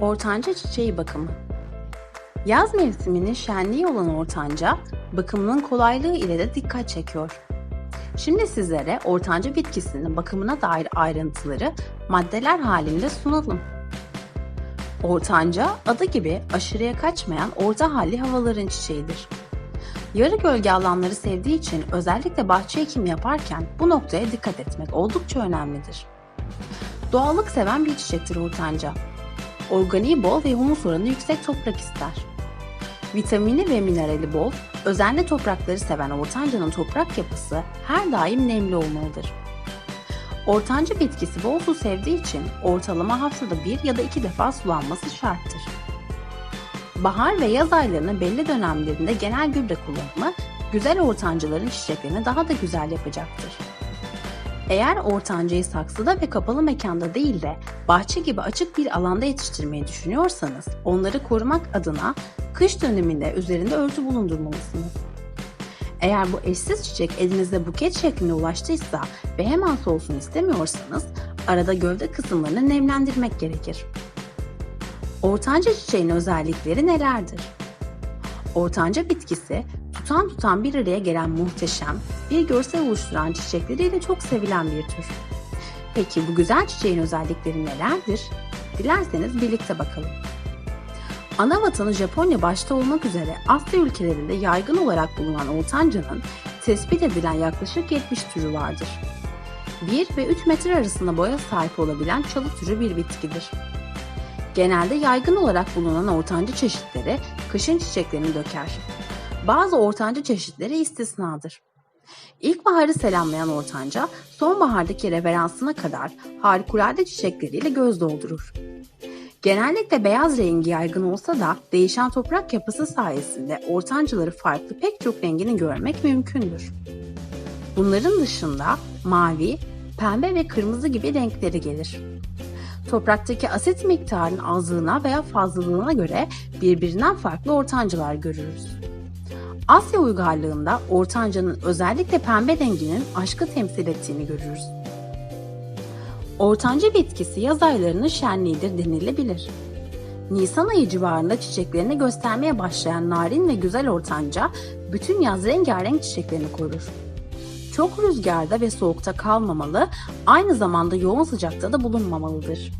Ortanca çiçeği bakımı Yaz mevsiminin şenliği olan ortanca, bakımının kolaylığı ile de dikkat çekiyor. Şimdi sizlere ortanca bitkisinin bakımına dair ayrıntıları maddeler halinde sunalım. Ortanca, adı gibi aşırıya kaçmayan orta halli havaların çiçeğidir. Yarı gölge alanları sevdiği için özellikle bahçe ekimi yaparken bu noktaya dikkat etmek oldukça önemlidir. Doğallık seven bir çiçektir ortanca. Organiği bol ve humus oranı yüksek toprak ister. Vitamini ve minerali bol, özenli toprakları seven ortancanın toprak yapısı her daim nemli olmalıdır. Ortanca bitkisi bol su sevdiği için ortalama haftada bir ya da iki defa sulanması şarttır. Bahar ve yaz aylarının belli dönemlerinde genel gübre kullanımı güzel ortancaların çiçeklerini daha da güzel yapacaktır. Eğer ortancayı saksıda ve kapalı mekanda değil de bahçe gibi açık bir alanda yetiştirmeyi düşünüyorsanız onları korumak adına kış döneminde üzerinde örtü bulundurmalısınız. Eğer bu eşsiz çiçek elinizde buket şeklinde ulaştıysa ve hemen soğusun istemiyorsanız arada gövde kısımlarını nemlendirmek gerekir. Ortanca çiçeğin özellikleri nelerdir? Ortanca bitkisi tutan tutan bir araya gelen muhteşem, bir görsel oluşturan çiçekleriyle çok sevilen bir tür. Peki bu güzel çiçeğin özellikleri nelerdir? Dilerseniz birlikte bakalım. Ana vatanı Japonya başta olmak üzere Asya ülkelerinde yaygın olarak bulunan ortancanın tespit edilen yaklaşık 70 türü vardır. 1 ve 3 metre arasında boya sahip olabilen çalı türü bir bitkidir. Genelde yaygın olarak bulunan ortanca çeşitleri kışın çiçeklerini döker. Bazı ortanca çeşitleri istisnadır. İlkbaharı selamlayan ortanca, sonbahardaki reveransına kadar harikulade çiçekleriyle göz doldurur. Genellikle beyaz rengi yaygın olsa da değişen toprak yapısı sayesinde ortancaları farklı pek çok rengini görmek mümkündür. Bunların dışında mavi, pembe ve kırmızı gibi renkleri gelir. Topraktaki asit miktarının azlığına veya fazlalığına göre birbirinden farklı ortancalar görürüz. Asya uygarlığında ortancanın özellikle pembe renginin aşkı temsil ettiğini görürüz. Ortanca bitkisi yaz aylarının şenliğidir denilebilir. Nisan ayı civarında çiçeklerini göstermeye başlayan narin ve güzel ortanca bütün yaz rengarenk çiçeklerini korur. Çok rüzgarda ve soğukta kalmamalı, aynı zamanda yoğun sıcakta da bulunmamalıdır.